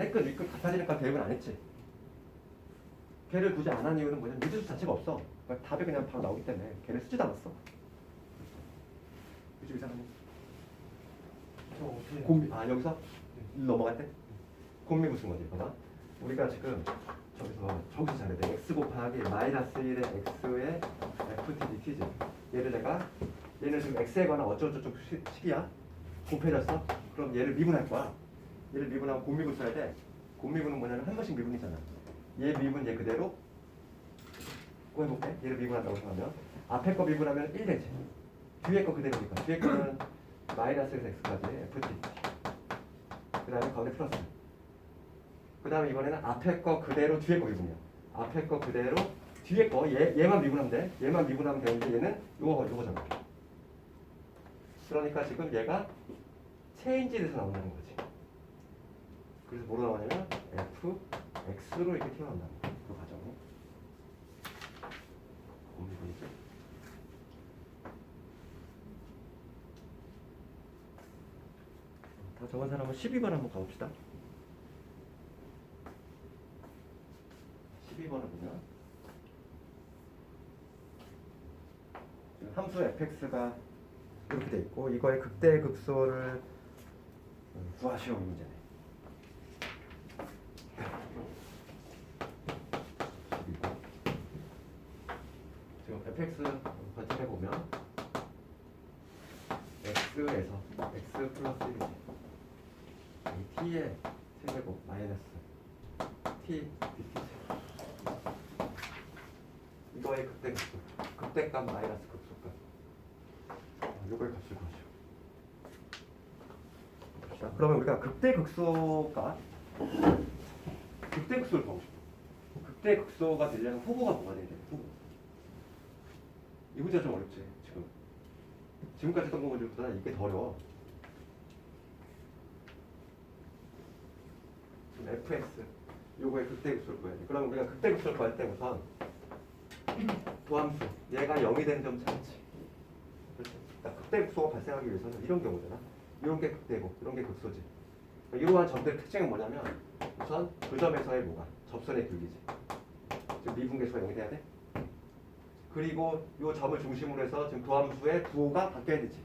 A끝, B끝 같아지니까 대입을 안 했지. 걔를 굳이 안 한 이유는 뭐냐면 미지수 자체가 없어. 그러니까 답이 그냥 바로 나오기 때문에 걔를 쓰지도 않았어. 저 어떻게 곰비 아 여기서 넘어갈 때 곰비 무슨 거지? 봐봐. 우리가 지금 저기서 저기서 잘해야 돼. x 곱하기 마이너스 1의 x의 ftdt지. 얘를 내가 얘는 지금 x에 관한 어쩌고저쩌고 시- 식이야. 곱해졌어. 그럼 얘를 미분할 거야. 얘를 미분하면 곰미분 써야 돼. 곰미분은 뭐냐면 한 번씩 미분이잖아. 얘 미분 얘 그대로 꼭 해볼게. 얘를 미분한다고 생각하면 앞에 거 미분하면 1 되지. 뒤에 거 그대로니까. 뒤에 거는 마이너스에서 x까지 ft. 그 다음에 가운데 플러스. 그 다음에 이번에는 앞에 거 그대로 뒤에 거 미분이야. 앞에 거 그대로 뒤에 거 얘, 얘만 미분하면 돼. 얘만 미분하면 되는데 얘는 요거 요거잖아. 그러니까 지금 얘가 체인지돼서 나온다는 거지. 그래서 뭐로 나오냐면 f x로 이렇게 튀어나온다는 거야. 그 과정이. 다 적은 사람은 12번 한번 가봅시다. 12번을 보면 지금 함수 fx가 이렇게 돼 있고 이거의 극대 극소를 음, 구하시오 이 문제네. 12번. 지금 fx 버티해 보면 x에서 x 플러스 1이지. 이 t의 세제곱 마이너스 t dt 이거의 극대 극소 극대값 마이너스 극소값 어, 요거의 값을 구하시오 봅시다. 그러면 우리가 극대 극소가 극대 극소를 구하고 싶어 극대 극소가 되려면 후보가 뭐가 돼야 돼 후보 이 문제가 좀 어렵지 지금 지금까지 했던 거 문제보다 이게 더 어려워 지금 fx 요거의 극대극소를 구해야 돼. 그럼 우리가 극대극소를 구할 때 우선 도함수 얘가 0이 되는 점 찾지. 그러니까 극대극소가 발생하기 위해서는 이런 경우잖아. 이런 게 극대고 이런 게 극소지. 그러니까 이러한 점들의 특징은 뭐냐면 우선 그 점에서의 뭐가 접선의 길이지. 지금 미분계수가 0이 돼야 돼. 그리고 이 점을 중심으로 해서 지금 도함수의 부호가 바뀌어야 되지.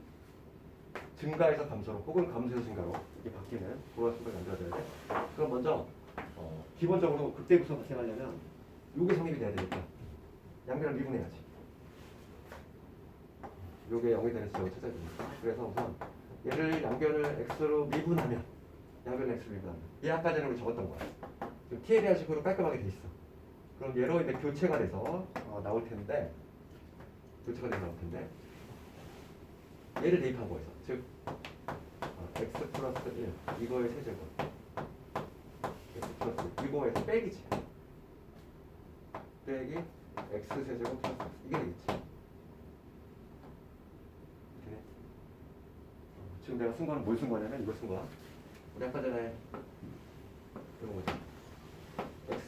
증가해서 감소로 혹은 감소해서 증가로 이게 바뀌는 그런 수가 만들어져야 돼. 그럼 먼저 어, 기본적으로 극대극소 발생하려면 요게 성립이 돼야 되니까 양변을 미분해야지. 요게 0이 되는 수를 찾아야 되니까. 그래서 우선 얘를 양변을 x로 미분하면 양변을 x로 미분하면 얘 아까 전에 우리 적었던 거야. 지금 대한 식으로 깔끔하게 돼 있어. 그럼 얘로 이제 교체가 돼서 어, 나올 텐데 교체가 돼서 나올 텐데 얘를 대입한 거에서 즉 어, x 플러스 1 이거의 세제곱 x 플러스 이거에서 빼기지. 빼기 x 세제곱 플러스 이게 되겠지. 어, 지금 내가 쓴 거는 뭘 쓴 거냐면 이걸 쓴 거야. 우리 아까 전에 이거 뭐지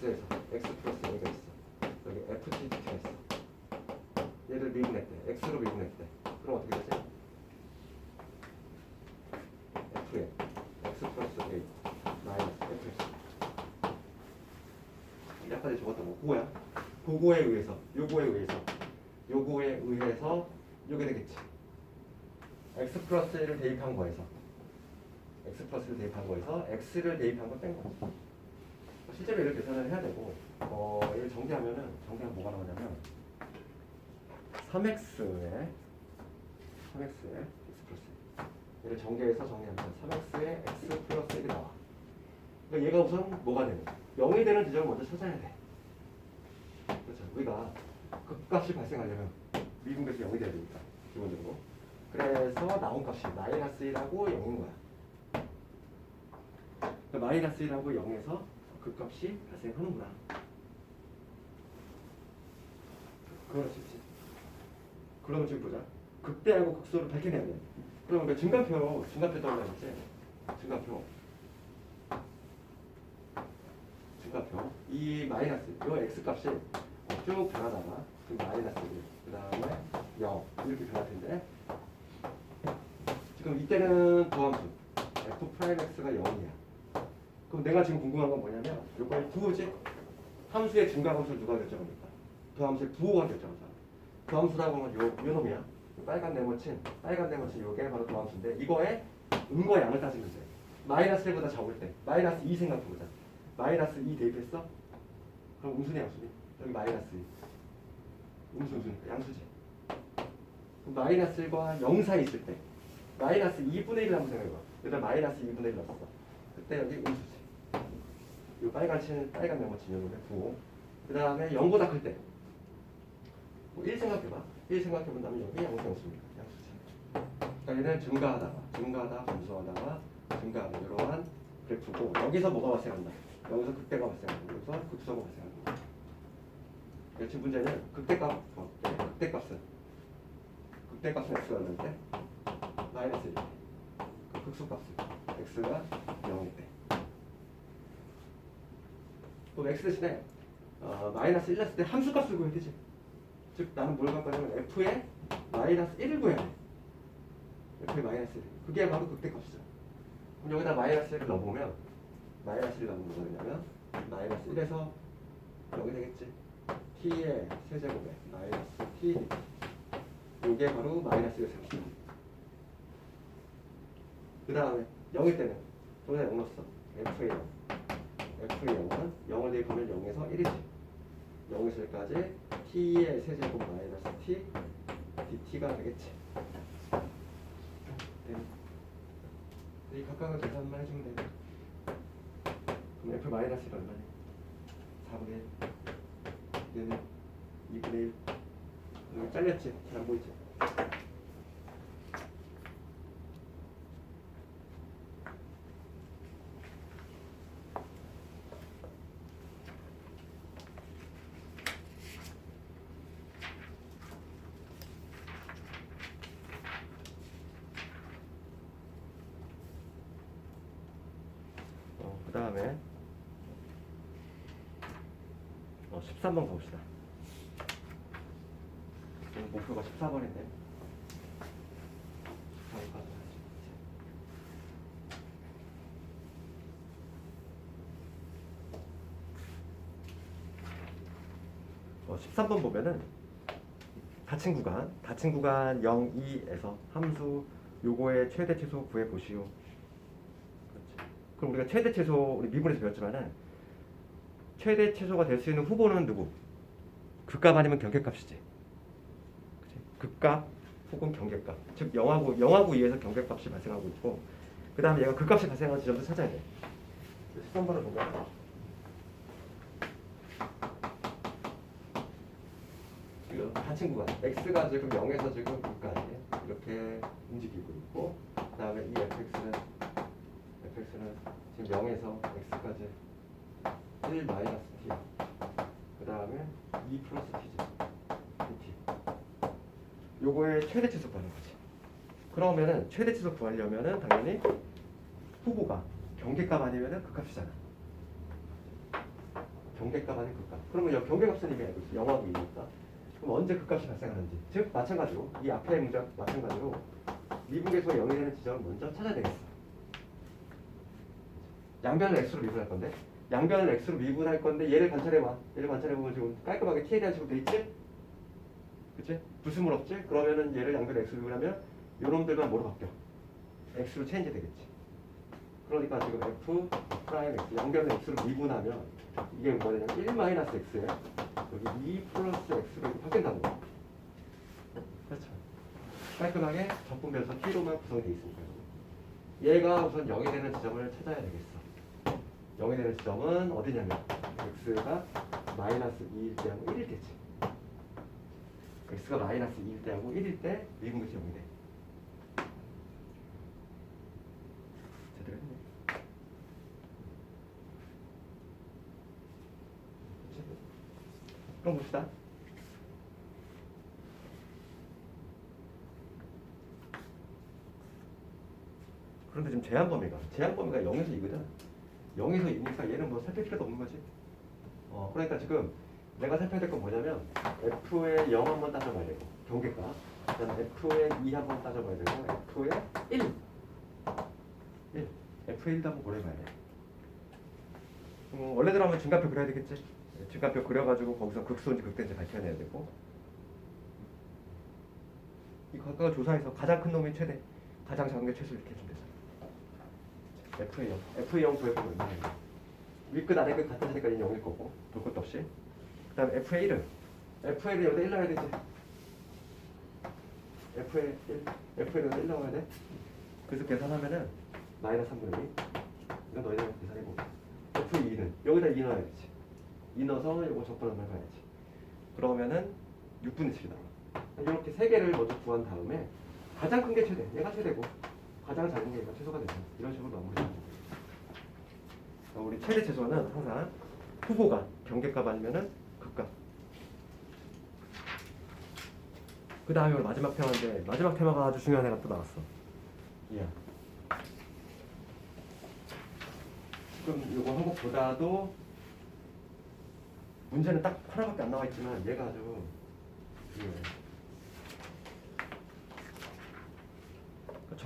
x에서 x 플러스 1가 있어. 여기 ft가 있어. 얘를 미분했대. X로 미분했대. 그럼 어떻게 되지? f에 x 플러스 a 마이너스 fx 전에 적었던 거 그거야. 그거에 의해서 요거에 의해서 요거에 의해서 요게 되겠지. X 플러스 1을 대입한 거에서 x 플러스를 대입한 거에서 x를 대입한 거 뺀 거지 실제로 이렇게 계산을 해야 되고 어 이걸 정리하면은 정리하면 뭐가 나오냐면 3x에 3x에 x 플러스 1 얘를 정리해서 정리하면 3x에 x 플러스 1이 나와. 그러니까 얘가 우선 뭐가 되는 0이 되는 지점을 먼저 찾아야 돼. 그렇죠. 우리가 극값이 발생하려면 미분계수 0이 돼야 되니까 기본적으로. 그래서 나온 값이 마이너스 1하고 0인 거야. 그러니까 마이너스 1하고 0에서 그 값이 발생하는구나. 그렇지, 그렇지. 그러면 지금 보자. 극대하고 극소를 밝혀내야 돼. 그러면 그 증가표, 증가표 떠올라야지. 증가표. 증가표. 이 마이너스, 이 x 값이 쭉 변하다가 그 마이너스 1, 그 다음에 0 이렇게 변할 텐데 지금 이때는 도함수 f 프라임 x가 0이야. 그럼 내가 지금 궁금한 건 뭐냐면 이번에 부호지 함수의 증가함수를 누가 결정합니까? 그 함수의 부호가 결정하잖아. 그 함수라고 하면 요, 요 놈이야. 요 빨간 네모친 빨간 네모친 요게 바로 그 함수인데 이거의 음과 양을 따지면 돼. 마이너스 1보다 적을 때 마이너스 2 생각해보자. 마이너스 2 대입했어? 그럼 음수냐 양수니? 여기 마이너스 2. 음수 음수니까 양수지. 그럼 마이너스 1과 0 사이 있을 때 마이너스 2분의 1 한번 생각해봐. 여기다 마이너스 2분의 1 넣었어. 그때 여기 음수지. 요 빨간 친 빨간 친 요놈의 부호. 그 다음에 0보다 클 때. 뭐 1 생각해봐. 1 생각해본다면 여기 양수였습니다. 양수지. 그러니까 얘는 증가하다가 증가하다 감소하다가 증가하는 이러한 그래프고 여기서 뭐가 발생한다. 여기서 극대가 발생한다. 여기서 극소가 발생한다. 지금 문제는 극대값, 어, 네, 극대값은 극대값은 때? 마이너스 1. 그 극소값은 x가 0일 때. 그럼 x 대신에 어, 마이너스 1 냈을 때 함수값을 구해야 되지. 즉 나는 뭘 갖고 하냐면 f의 마이너스 1을 구해야 돼. f의 마이너스 1. 그게 바로 극대값이죠. 그럼 여기다 마이너스 1을 넣어보면 마이너스 1을 넣으면 뭐가 되냐면 마이너스 1에서 여기 되겠지. t의 세제곱에 마이너스 t 이게 바로 마이너스 1에서 30. 그 다음에 0일 때는 여기다 0 넣었어. f의 0. F의 0은 0을 대입하면 0에서 1이지. 0에서 1까지 t의 세제곱 마이너스 t dt가 되겠지. 네. 이 각각을 계산만 해주면 돼. 그럼 f 마이너스 1 얼마니? 4분의 1. 얘는 2분의 1. 여기 잘렸지? 잘 안 보이지? 어, 그 다음에 어, 13번 가봅시다. 오늘 목표가 14번인데. 어, 13번 보면은 닫힌 구간, 닫힌 구간 0, 2에서 함수 요거의 최대 최소 구해 보시오. 그렇지. 그럼 우리가 최대 최소 우리 미분에서 배웠지만은 최대 최소가 될 수 있는 후보는 누구? 극값 아니면 경계값이지. 그치? 극값 혹은 경계값. 즉 0하고 0하고 2에서 경계값이 발생하고 있고 그 다음에 얘가 극값이 발생하는 지점도 찾아야 돼. 13번을 보면 닫힌 구간 x가 지금 0에서 지금 6까지 이렇게 움직이고 있고 그 다음에 이 fx는 fx는 지금 0에서 x까지 1 마이너스 t. 그 다음에 2 플러스 t지 dt 요거의 최대 치수 구하는 거지. 그러면은 최대 치수 구하려면은 당연히 후보가 경계값 아니면은 극값이잖아. 경계값 아니면 극값. 그러면 여기 경계값은 이미 알고 있어. 영하고 2니까 그럼 언제 극값이 발생하는지. 즉 마찬가지로 이 앞에 문장 마찬가지로 미분계수가 0이 되는 지점을 먼저 찾아야 되겠어. 양변을 x로 미분할 건데 양변을 x로 미분할 건데 얘를 관찰해봐 얘를 관찰해보면 지금 깔끔하게 t에 대한 식으로 돼 있지? 그치? 부수물 없지? 그러면은 얘를 양변을 x로 미분하면 요놈들만 뭐로 바뀌어? x로 체인지 되겠지 그러니까 지금 f 프라임 x 양변을 x로 미분하면 이게 뭐가 되냐면 1 마이너스 x에 여기 2 플러스 x로 이렇게 바뀐다는 거 그렇죠 깔끔하게 적분변수 t로만 구성이 되어 있으니까요 얘가 우선 0이 되는 지점을 찾아야 되겠어 0이 되는 지점은 어디냐면 x가 마이너스 2일 때하고 1일 때지 x가 마이너스 2일 때하고 1일 때 미분계수 0이 돼. 제대로 했네? 그럼 봅시다. 그런데 지금 제한 범위가 제한 범위가 0에서 2거든 0에서 2니까 얘는 뭐 살필 필요도 없는 거지 어 그러니까 지금 내가 살펴야 될 건 뭐냐면 F의 0 한번 따져봐야 되고 경계가 그다음에 F의 2 한번 따져봐야 되고 F의 1 1 F의 1도 한번 고려해봐야 돼 음, 원래대로 하면 증가표 그려야 되겠지. 네, 증가표 그려가지고 거기서 극소인지 극대인지 밝혀내야 되고. 이 각각을 조사해서 가장 큰 놈이 최대, 가장 작은 게 최소 이렇게 해주면 되잖아. FA 0, FA 0 구해보면 얼마나 위끝 아래 끝 같은 색깔이 0일 거고 볼 것도 없이. 그 다음 FA 1은 FA를 여기다 1 넣어야 되지. FA 1, FA를 여기다 1 넣어야 돼. 그래서 계산하면은 마이너스 3분의 2. 이거 너희들 계산해보. F2는 여기다 2 넣어야지. 2 넣어서 이거 적분하면 가야지. 그러면은 6분의 7이 나와. 이렇게 세 개를 먼저 구한 다음에 가장 큰 게 최대, 얘가 최대고 가장 작은 게 최소가 되죠. 이런 식으로 거예요. 어, 우리 최대 최소는 항상 후보가 경계값 아니면은 극값. 그 다음에 마지막 테마인데 마지막 테마가 아주 중요한 애가 또 나왔어. 예. 지금 요거 한국보다도 문제는 딱 하나밖에 안 나와 있지만 얘가 아주 예.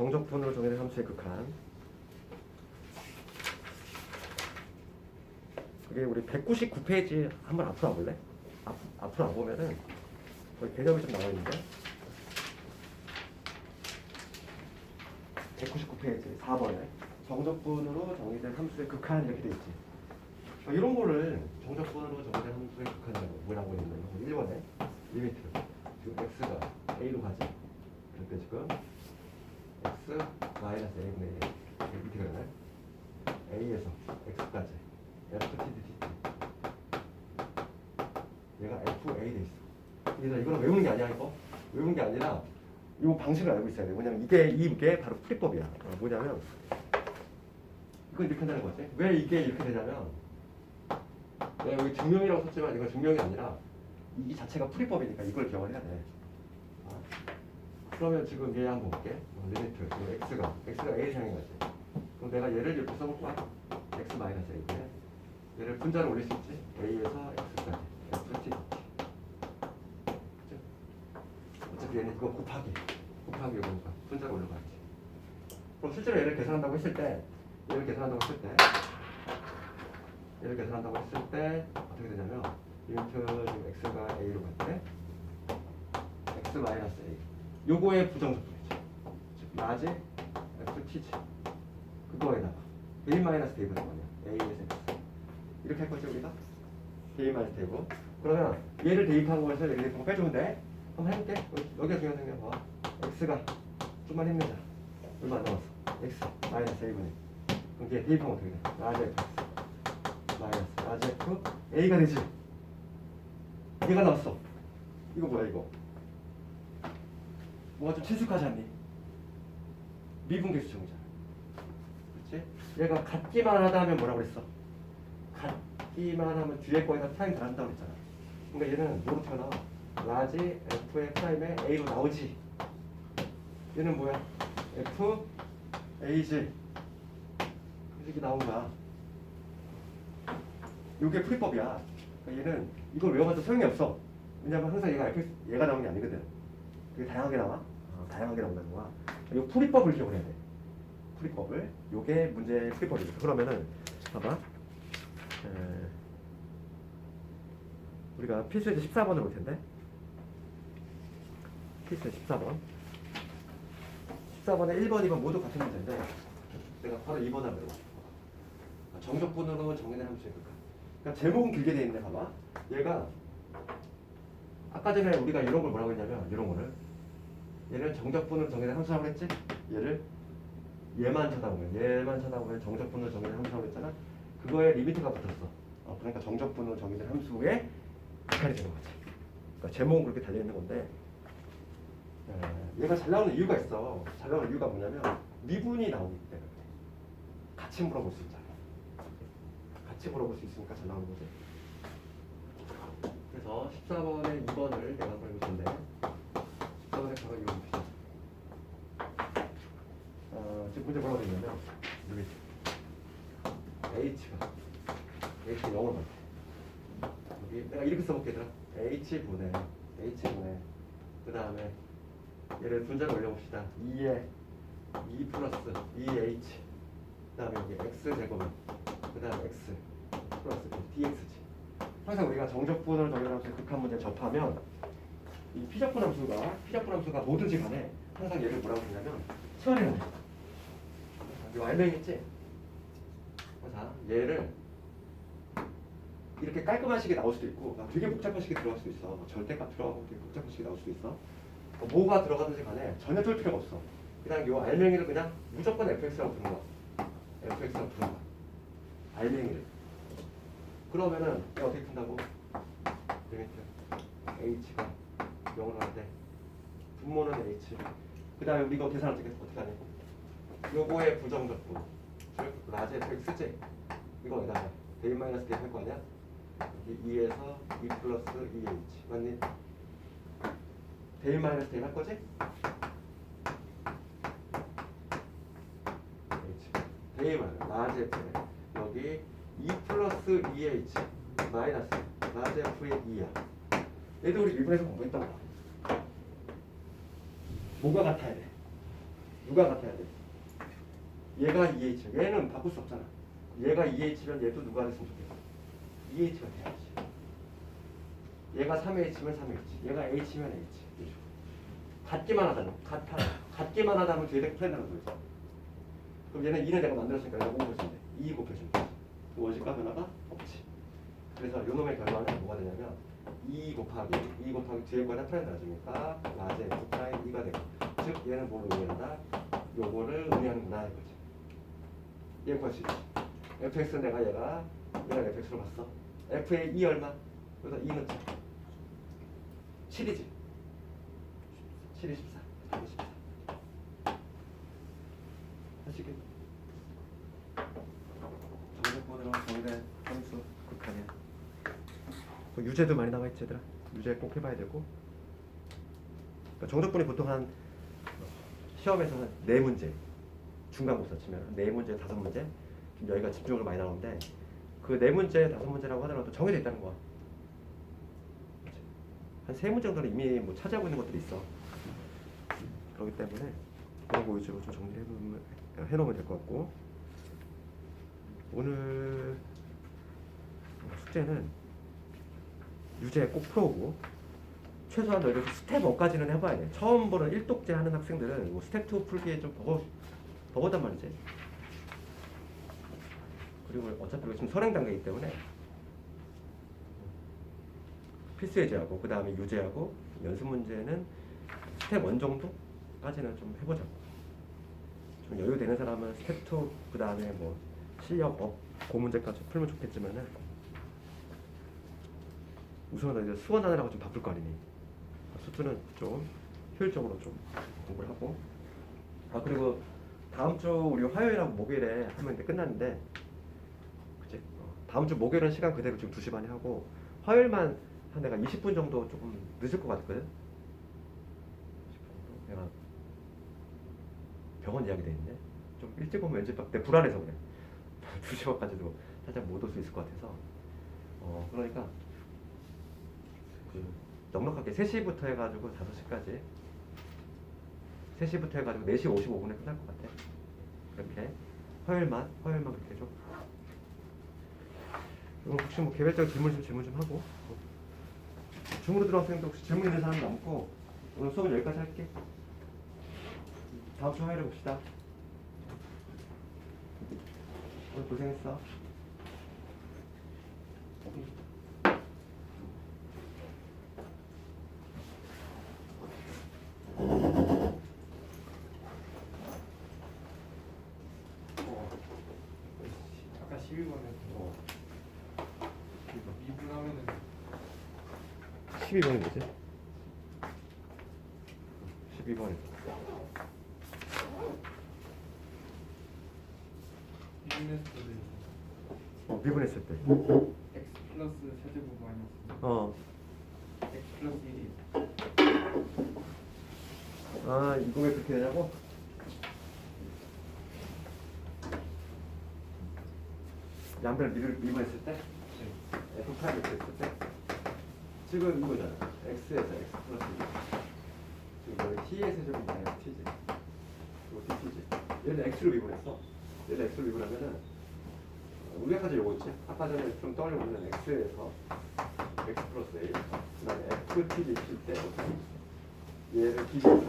정적분으로 정의된 함수의 극한 그게 우리 199페이지 한번 앞으로 와볼래? 앞, 앞으로 와보면은 거기 개념이 좀 나와 있는데 199페이지 4번에 정적분으로 정의된 함수의 극한 이렇게 돼 있지. 아, 이런 거를 정적분으로 정의된 함수의 극한이라고 뭐라고 했냐면 1번에 리미트 지금 x가 a로 가지. 그럴 때 지금 x 마이너스 a분의 1 이렇게 그러네. a에서 x까지 f t d t 얘가 f a 돼 있어. 그래서 이거는 외우는 게 아니야 이거. 외우는 게 아니라 이 방식을 알고 있어야 돼. 뭐냐면 이게 이게 바로 풀이법이야. 어, 뭐냐면 이건 이렇게 한다는 거지. 왜 이게 이렇게 되냐면 내가 여기 증명이라고 썼지만 이건 증명이 아니라 이 자체가 풀이법이니까 이걸 기억을 해야 돼. 어? 그러면 지금 얘 한번 볼게. 어, 리미트 지금 x가 x가 a를 향해 가지. 그럼 내가 얘를 이렇게 써볼 거야. x 마이너스 a인데 얘를 분자로 올릴 수 있지. a에서 x까지 f t dt. 어차피 얘는 이거 곱하기 곱하기 이거니까 분자로 올라가야지 그럼 실제로 얘를 계산한다고 했을 때 얘를 계산한다고 했을 때 얘를 계산한다고 했을 때 어떻게 되냐면 리미트 지금 x가 a로 갈 때 x 마이너스 a 요거의 부정적분이죠 즉 라지 ft지 그거에다가 a 마이너스 대입은 뭐냐 a에서 x 이렇게 할 거죠 우리가 a 마이너스 대입 그러면 얘를 대입한 것을 얘를 대입한 거 빼주면 돼 한번 해볼게. 여기- 여기가 중요한 게 봐. x가 좀만 힘내자. 얼마 안 남았어. x 마이너스 1분의 그럼 얘 대입하면 어떻게 돼? 라지 f 마이너스 라지 f a가 되지. 얘가 나왔어. 이거 뭐야 이거? 뭐가 좀 친숙하지 않니? 미분계수정이잖아. 그렇지? 얘가 같기만 하다 하면 뭐라고 그랬어? 같기만 하면 뒤에 거에다 타임 달한다고 그랬잖아. 그러니까 얘는 뭐로 튀어나와? 라지 f의 프라임에 a로 나오지. 얘는 뭐야? f a지. 이렇게 나온 거야. 이게 풀이법이야. 그러니까 얘는 이걸 외워봐도 소용이 없어. 왜냐면 항상 얘가 f 얘가 나오는 게 아니거든. 되게 다양하게 나와. 어, 다양하게 나온다는 거야. 이 풀이법을 기억을 해야 돼. 풀이법을. 요게 문제의 풀이법이죠. 그러면은 봐봐. 에, 우리가 필수에서 14번을 볼 텐데. 필수 14번. 14번에 1번, 2번 모두 같은 문제인데 내가 바로 2번 하면 정적분으로 정의된 함수의 극한. 그러니까 제목은 길게 돼 있는데 봐봐. 얘가 아까 전에 우리가 이런 걸 뭐라고 했냐면 이런 거를 얘를 정적분으로 정의된 함수라고 했지? 얘를 얘만 쳐다보면 얘만 쳐다보면 정적분으로 정의된 함수라고 했잖아. 그거에 리미트가 붙었어. 어, 그러니까 정적분으로 정의된 함수의 극한이 되는 거지. 그러니까 제목은 그렇게 달려 있는 건데 예, 얘가 잘 나오는 이유가 있어. 잘 나오는 이유가 뭐냐면 미분이 나오기 때문에 같이 물어볼 수 있잖아. 같이 물어볼 수 있으니까 잘 나오는 거지. 그래서 14번에 2번을 내가 읽을 텐데 14번에 가가 이거 봅시다. 어, 지금 문제 뭐라고 되냐면 여기 h가 h 0을 받대. 여기 내가 이렇게 써볼게 얘들아. h 분의 h 분의 그 다음에 얘를 분자로 올려봅시다. 2에 2 플러스 2h 그 다음에 여기 x 제곱은 그 다음 x 항상 우리가 정적분을 정렬하면서 극한 문제를 접하면 이 피적분 함수가 피적분 함수가 뭐든지 간에 항상 얘를 뭐라고 부르냐면 처리를 해. 이거 알맹이있지? 자 얘를 이렇게 깔끔한 식이 나올 수도 있고 막 되게 복잡한 식이 들어갈 수도 있어 뭐 절대값 들어가고 되게 복잡한 식이 나올 수도 있어 뭐 뭐가 들어가든지 간에 전혀 쫄 필요가 없어 그냥 요 알맹이를 그냥 무조건 fx라고 부르는 거야 fx라고 부르는 거야 알맹이를 그러면은 어떻게 푼다고? 리미트 h가 0으로 하는데 분모는 h. 그 다음에 우리가 계산할 때 어떻게 하냐고 요거의 부정적분 즉 라지 fxj 이거 여기다가 a 마이너스 k 할거 아니야? 여기 2에서 2 플러스 2h 맞니? a 마이너스 k 할 거지? a 마이너스 라지 f 여기 2 플러스 2h 마이너스 라지 f의 2야 얘도 우리 미분에서 공부했던 거야 뭐가 같아야 돼? 누가 같아야 돼? 얘가 2H, 얘는 바꿀 수 없잖아. 얘가 2H면 얘도 누가 됐으면 좋겠어? 2H가 돼야지. 얘가 3H면 3H, 얘가 H면 H. 이렇게. 같기만 하다는, 같아, 같기만 하다면 뒤에 플랜이라고 그러죠. 그럼 얘는 2는 내가 만들었으니까 얘가 5 곱해주면 돼. 2 곱해주면 돼. 그 원식과 변화가 없지. 그래서 요 놈의 결과는 뭐가 되냐면 2 곱하기 2 곱하기 뒤에 거에다 플랜 달아주니까 라제 F 프라임 2가 되고 즉 얘는 뭘 의미한다? 요거를 의미하는구나 이거지. 얘 구할 수 있지. fx 는 내가 얘가 얘랑 fx로 봤어. f의 2 얼마? 여기다 2 넣자. 7이지. 7이 14. 4이 14. 하시겠 정적분으로 정된 함수 극한이야. 그 유제도 많이 나와 있지 얘들아. 유제 꼭 해봐야 되고. 그러니까 정적분이 보통 한 시험에서는 네 문제 중간 고사 치면 네 문제 다섯 문제 여기가 집중으로 많이 나오는데 그 네 문제 다섯 문제라고 하더라도 정해져 있다는 거야. 한 세 문제 정도는 이미 뭐 차지하고 있는 것들이 있어. 그렇기 때문에 그런 거 위주로 좀 정리해 놓으면 해놓으면 될것 같고 오늘 숙제는 유제 꼭 풀어오고 최소한 너희들 스텝 5까지는 해봐야 돼. 처음 보는 1독제 하는 학생들은 뭐 스텝 2 풀기에 좀 버거, 버거단 말이지. 그리고 어차피 지금 선행 단계이기 때문에 필수 예제하고 그 다음에 유제하고 연습 문제는 스텝 1 정도까지는 좀 해보자고. 좀 여유 되는 사람은 스텝 2그 다음에 뭐 실력 업, 그 문제까지 풀면 좋겠지만은 우선 이제 수원 하느라고 좀 바쁠 거 아니니. 수투는 좀 효율적으로 좀 공부를 하고. 아 그리고 다음 주 우리 화요일하고 목요일에 하면 이제 끝났는데 그치? 어, 다음 주 목요일은 시간 그대로 지금 2시 반에 하고 화요일만 한 내가 20분 정도 조금 늦을 것 같거든. 20분 정도? 내가 병원 예약이 돼 있는데 좀 일찍 오면 왠지 막내 불안해서 그래. 2시 반까지도 살짝 못 올 수 있을 것 같아서. 어 그러니까 그 넉넉하게 3시부터 해가지고 5시까지. 3시부터 해가지고 4시 55분에 끝날 것 같아. 그렇게 화요일만 화요일만 그렇게 해줘. 그럼 혹시 뭐 개별적 질문 좀 질문 좀 하고. 중으로 들어온 학생도 혹시 질문 있는 사람 남고 오늘 수업은 여기까지 할게. 다음 주 화요일에 봅시다. 오늘 고생했어 아까 12번에 어. 미분하면은 12번이 뭐지? 12번이 미분했을 때 어, 미분했을 때 x 플러스 세제곱 마이너스 어. x 플러스 1이 아 이거 왜 그렇게 되냐고? 양변을 미분, 미분했을 때? f 프라임 이렇게 했을 때? 지금 이거잖아 x에서 x 플러스 2 지금 여기 t의 세제곱 마이너스 t지 이거 dt지 얘는 x로 미분했어 얘는 x로 미분하면은 우리가 가진 요거 있지? 아까 전에 좀 떠올려보면 x에서 x 플러스 a 그 다음에 ft를 칠때 얘를 기대하면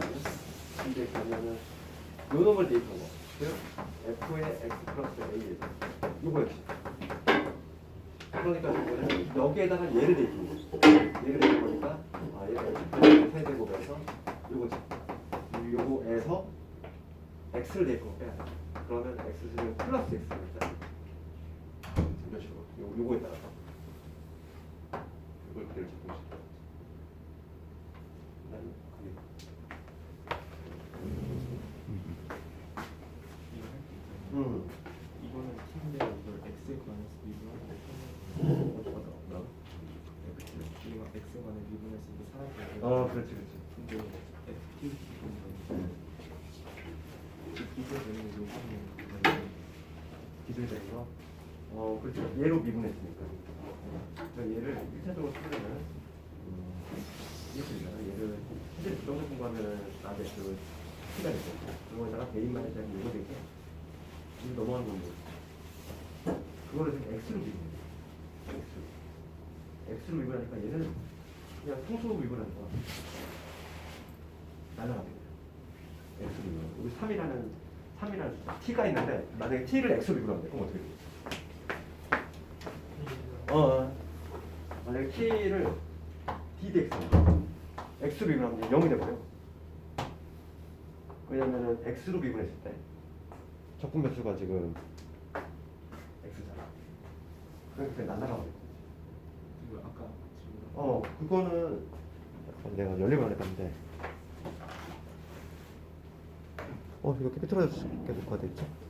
기대하면은 요 놈을 대입한 거. 즉 f의 x 플러스 a 이거였지. 그러니까 이거는 여기에다가 얘를 거. 얘를 대입한 거니까 아 얘가 x 플러스 세제곱에서 요거지. 요거에서 x를 거 빼야 돼. 그러면 x는 플러스 x겠다. 이런 식으로 요, 요거에 따라서 이걸 그대로 적용시켜. 그다음에 그게 이거 할 때 있잖아요. 음. 이거는 t인데 이걸 x에 관해서 미분하고 어, 이거 x에 관해 미분해서 이게 사라져요. 어, 그렇지, 그렇지. 근데 ft 기준은 기준은 요거는 기술적인 거. 어, 그렇죠. 얘로 미분했으니까. 얘를 1차적으로 쓰려면 음, 이렇게 되잖아. 얘를 현재 부정적 공부하면 나중에 그 시간이 있고 그거에다가 대입만 해서 이거 되게 이거 넘어가는 건데 그거를 지금 x로 미분해. x. x로 미분하니까 얘는 그냥 통수로 미분하는 거야. 날라가게 돼. x로 미분. 우리 3이라는 3이라는 숫자 t가 있는데 만약에 t를 x로 미분하면 돼. 그럼 어떻게 돼? 어, 어. 만약에 t를 d dx x로 미분하면 이제 0이 돼버려. 왜냐면은 x로 미분했을 때 적분 배수가 지금 x잖아. 그러니까 그냥 날라가 버려. 이거 아까 지금 어, 그거는 내가 연립을 안 했는데. 어, 이거 깨끗하게 있죠?